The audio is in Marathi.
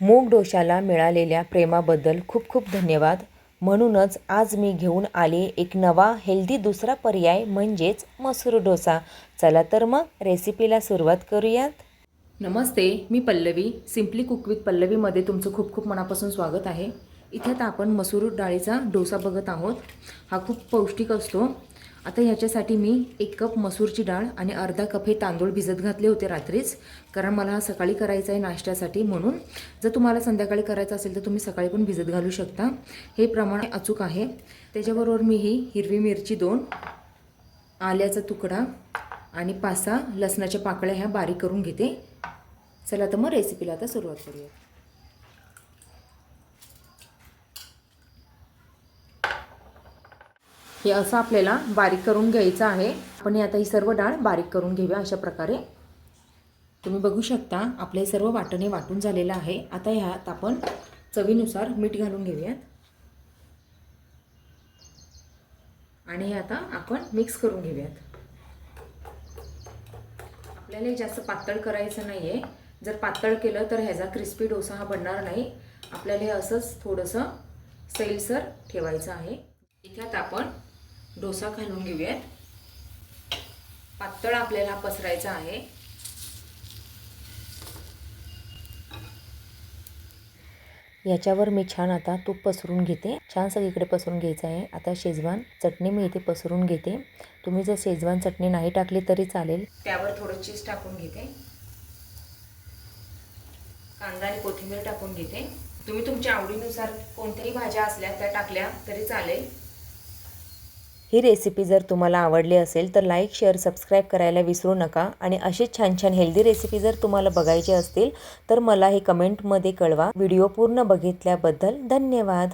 मूग डोशाला मिळालेल्या प्रेमाबद्दल खूप खूप धन्यवाद. म्हणूनच आज मी घेऊन आले एक नवा हेल्दी दुसरा पर्याय म्हणजेच मसूर डोसा. चला तर मग रेसिपीला सुरुवात करूयात. नमस्ते मी पल्लवी सिम्पली कुक विथ पल्लवीमध्ये तुमचं खूप खूप मनापासून स्वागत आहे. इथे आता आपण मसूर डाळीचा डोसा बघत आहोत. हा खूप पौष्टिक असतो. आता ह्याच्यासाठी मी एक कप मसूरची डाळ आणि अर्धा कप हे तांदूळ भिजत घातले होते रात्रीच कारण मला हा सकाळी करायचा आहे नाश्त्यासाठी म्हणून. जर तुम्हाला संध्याकाळी करायचं असेल तर तुम्ही सकाळी पण भिजत घालू शकता. हे प्रमाण अचूक आहे. त्याच्याबरोबर मी ही हिरवी मिरची दोन आल्याचा तुकडा आणि पाच सहा लसणाच्या पाकळ्या ह्या बारीक करून घेते. चला तर मग रेसिपीला आता सुरुवात करूया. हे असं आपल्याला बारीक करून घ्यायचं आहे. आपण हे आता ही सर्व डाळ बारीक करून घेऊया अशा प्रकारे. तुम्ही बघू शकता आपले सर्व वाटणे वाटून झालेलं आहे. आता ह्यात आपण चवीनुसार मीठ घालून घेऊयात. आणि हे आता आपण मिक्स करून घेऊयात. आपल्याला हे जास्त पातळ करायचं नाही आहे जर पातळ केलं तर ह्याचा क्रिस्पी डोसा हा बनणार नाही. आपल्याला हे असंच थोडंसं सैलसर ठेवायचं आहे. इथे आता आपण डोसा घालून घेऊयात. पातळ आपल्याला हा पसरायचा आहे. याच्यावर मी छान आता तूप पसरून घेते. छान सगळीकडे पसरून घ्यायचं आहे. आता शेजवान चटणी मी इथे पसरून घेते. तुम्ही जर शेजवान चटणी नाही टाकली तरी चालेल. त्यावर थोडं चीज टाकून घेते. कांदा आणि कोथिंबीर टाकून घेते. तुम्ही तुमच्या आवडीनुसार कोणत्याही भाज्या असल्या त्या टाकल्या तरी चालेल. ही रेसिपी जर तुम्हाला आवडली असेल तर लाईक शेअर सबस्क्राईब करायला विसरू नका. आणि अशीच छान छान हेल्दी रेसिपी जर तुम्हाला बघायची असतील तर मला हे कमेंटमध्ये कळवा. व्हिडिओ पूर्ण बघितल्याबद्दल धन्यवाद.